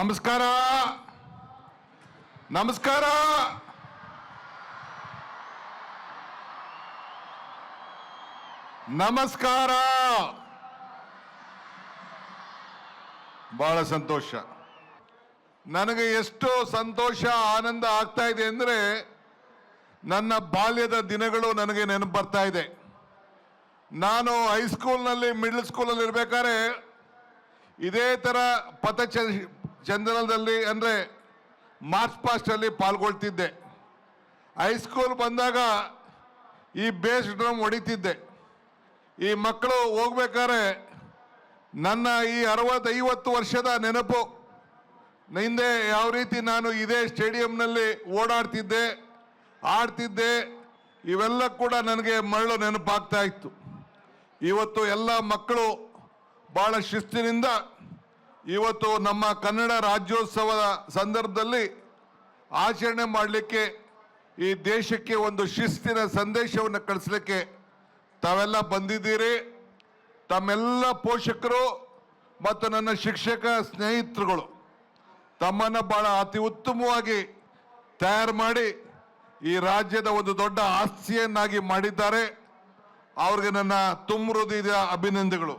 ನಮಸ್ಕಾರ. ನಮಸ್ಕಾರ. ನಮಸ್ಕಾರ. ಬಹಳ ಸಂತೋಷ. ನನಗೆ ಎಷ್ಟು ಸಂತೋಷ, ಆನಂದ ಆಗ್ತಾ ಇದೆ ಅಂದ್ರೆ ನನ್ನ ಬಾಲ್ಯದ ದಿನಗಳು ನನಗೆ ನೆನಪು ಬರ್ತಾ ಇದೆ. ನಾನು ಹೈಸ್ಕೂಲ್ನಲ್ಲಿ ಮಿಡ್ಲ್ ಸ್ಕೂಲಲ್ಲಿ ಇರಬೇಕಾದ್ರೆ ಇದೇ ಥರ ಪಥ ಚಂದನದಲ್ಲಿ ಅಂದರೆ ಮಾರ್ಚ್ ಪಾಸ್ಟಲ್ಲಿ ಪಾಲ್ಗೊಳ್ತಿದ್ದೆ. ಹೈಸ್ಕೂಲ್ ಬಂದಾಗ ಈ ಬೇಸ್ ಡ್ರಮ್ ಹೊಡಿತಿದ್ದೆ. ಈ ಮಕ್ಕಳು ಹೋಗ್ಬೇಕಾದ್ರೆ ನನ್ನ ಈ ಅರವತ್ತೈವತ್ತು ವರ್ಷದ ನೆನಪು. ಹಿಂದೆ ಯಾವ ರೀತಿ ನಾನು ಇದೇ ಸ್ಟೇಡಿಯಂನಲ್ಲಿ ಓಡಾಡ್ತಿದ್ದೆ, ಆಡ್ತಿದ್ದೆ, ಇವೆಲ್ಲ ಕೂಡ ನನಗೆ ಮರಳು ನೆನಪಾಗ್ತಾ ಇತ್ತು. ಇವತ್ತು ಎಲ್ಲ ಮಕ್ಕಳು ಭಾಳ ಶಿಸ್ತಿನಿಂದ ಇವತ್ತು ನಮ್ಮ ಕನ್ನಡ ರಾಜ್ಯೋತ್ಸವದ ಸಂದರ್ಭದಲ್ಲಿ ಆಚರಣೆ ಮಾಡಲಿಕ್ಕೆ ಈ ದೇಶಕ್ಕೆ ಒಂದು ಶಿಸ್ತಿನ ಸಂದೇಶವನ್ನು ಕಳಿಸ್ಲಿಕ್ಕೆ ತಾವೆಲ್ಲ ಬಂದಿದ್ದೀರಿ. ತಮ್ಮೆಲ್ಲ ಪೋಷಕರು ಮತ್ತು ನನ್ನ ಶಿಕ್ಷಕ ಸ್ನೇಹಿತರುಗಳು ತಮ್ಮನ್ನು ಭಾಳ ಅತಿ ಉತ್ತಮವಾಗಿ ತಯಾರು ಮಾಡಿ ಈ ರಾಜ್ಯದ ಒಂದು ದೊಡ್ಡ ಆಸ್ತಿಯನ್ನಾಗಿ ಮಾಡಿದ್ದಾರೆ. ಅವ್ರಿಗೆ ನನ್ನ ತುಂಬ ಹೃದಯದ ಅಭಿನಂದನೆಗಳು.